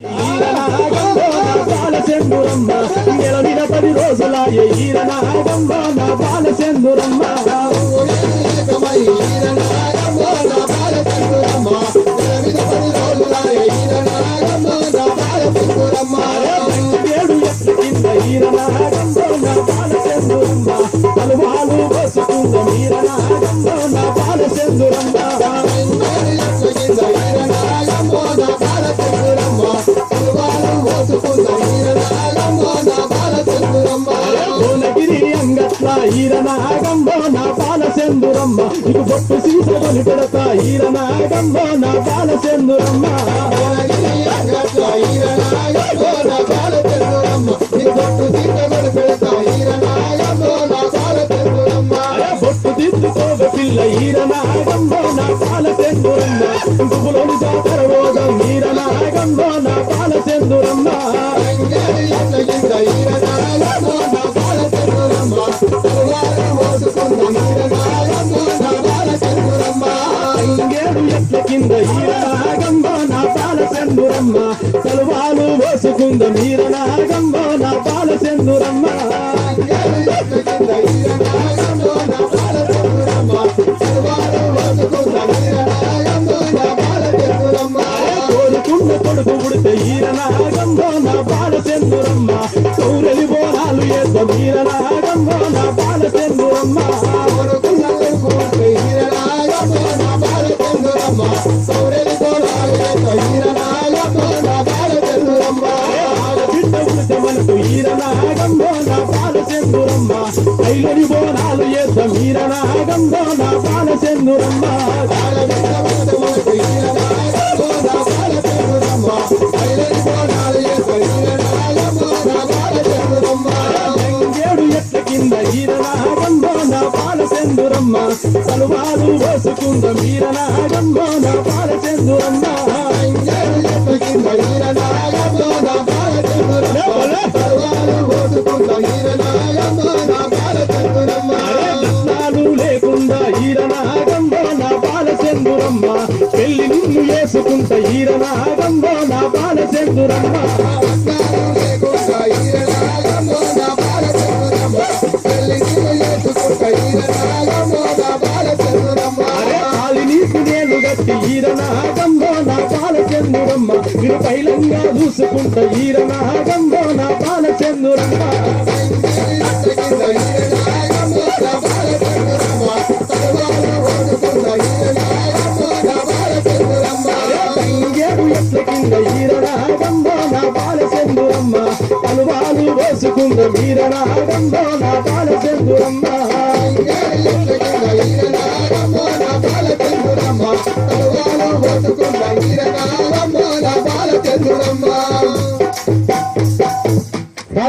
ఈరనాగంలో నా బాలచంద్రమ్మ నెలవిన పది రోజులాయే ఈరనాగంలో నా బాలచంద్రమ్మ. ఏడు ఎట్ల కింద ఈరనాగంలో నా పోసుకుంద నా ఈరనాగంలో నా బాలచంద్రమ్మ. ఇటు బొట్టు సీసలు పెడతా ఈరనాగంలో నా బాలచంద్రమ్మ. బొట్టు బాలచంద్రమ్మ తలువాలు మీర నాగమ్మ నా బాలచంద్రమ్మ కోరుకున్న కొడుకు పుడితే నాగమ్మ నా బాలచంద్రమ్మ సౌరలి బోనాలు ఏదో మీర నా ఏద్ద ఈరనాగంలో నా బాలచంద్రమ్మ. ఏడు ఎట్ల కింద ఈరనాగంలో నా బాలచంద్రమ్మ సలువాలు పోసుకుంద ఈరనాగంలో నా పాల రత్నాలు ఈరనాగంలో నా బాలచంద్రమ్మ అరే ఈరనాగంలో నా బాలచంద్రమ్మ మీరు పైలంగా చూసుకుంట ఈరనాగంలో నా వీరణ ఆడంబో నా పాల చెందురమ్మ వీరణ నా పాల చెందురమ్మ. తరువాలో వసుకున్న వీరణ